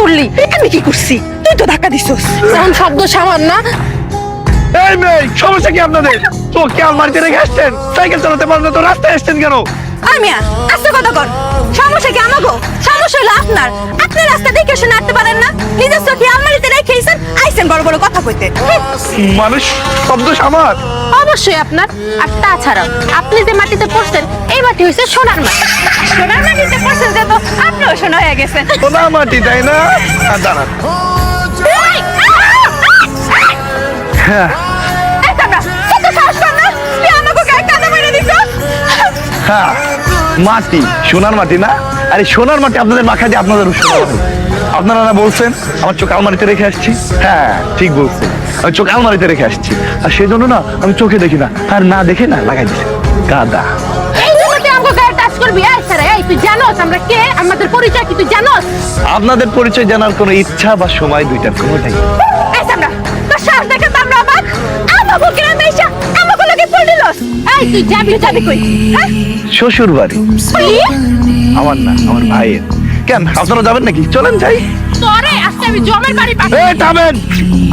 করলি? আমি কি করছি? তুই তো ধাক্কা দিছস। এখন শব্দ সামান না। এই মেয়ে সমস্যা কি আপনাদের? তো কি আলমারিতে রেখে আসছেন? সাইকেল চালাতে পারেন না তো রাস্তায় আসছেন কেন? মিয়া আস্তে কথা কর। সমস্যা কি আমাগো? সমস্যা হলো আপনার। আপনি রাস্তা দেখে শুনে পারেন না। নিজের চোখে আলমারিতে আইছেন বড় বড় কথা কইতে। মানুষ শব্দ সামার? অবশ্যই আপনার। আর তাছাড়াও আপনি যে মাটিতে পড়ছেন এই মাটি হয়েছে সোনার মাটি। সোনার আপনিও হয়ে সোনা মাটি তাই না? আর দাঁড়ান। হ্যাঁ। কাদা দিছস? হ্যাঁ? মাটি সোনার মাটি না? আরে সোনার মাটি আপনাদের মাখা দিয়ে আপনাদের আপনারা না বলছেন আমার চোখ আলমারিতে রেখে আসছি? হ্যাঁ ঠিক বলছেন। আমি চোখ আলমারিতে রেখে আসছি। আর সেই জন্য না আমি চোখে দেখি না আর না দেখে না লাগাই দিচ্ছি। গাদা। করবি এই স্যার এই তুই জানোস আমরা কে? আমাদের পরিচয় কি? তুই জানোস? আপনাদের পরিচয় জানার কোনো ইচ্ছা বা সময় দুইটার কোনোটাই এই কামড়া, তোর সাহস দেখে তো আমরা অবাক। আমাকে গ্রামে এসে আমাকে লগে পড়লিলস। এই তুই যাবি যাবি কই? হ্যাঁ? শ্বশুর বাড়ি আমার না আমার ভাইয়ের। কেন আপনারা যাবেন নাকি? চলেন যাই। তোরে আজকে আমি জমের বাড়ি পাঠাবো। এই থামেন।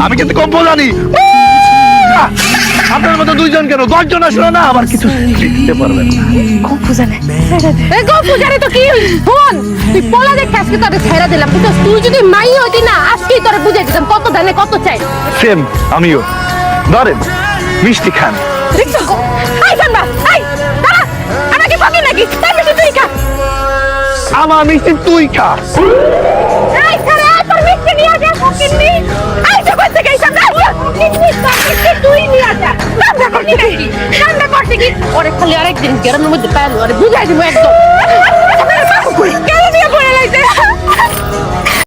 আমি কিন্তু কম্প জানি! আপনার মতো দুইজন কেন দশজন আসলে না আবার কিছু শিখতে পারবেন না খুব বুঝানে। এই গো পূজারে তো কি ফোন তুই পোলা দেখে আজকে তোরে ছেড়ে দিলাম কিন্তু তুই যদি মাই হইতি না আজকেই তোরে বুঝাই দিতাম কত ধানে কত চাই সেম আমিও ধরেন মিষ্টি খান দেখছ দাঁড়া। নাকি? এই মিষ্টি তুই খা। আমার মিষ্টি তুই খা ওরে খালি আরেকদিন গ্রামের মধ্যে পাইলো আরে বুঝাই দিব একদম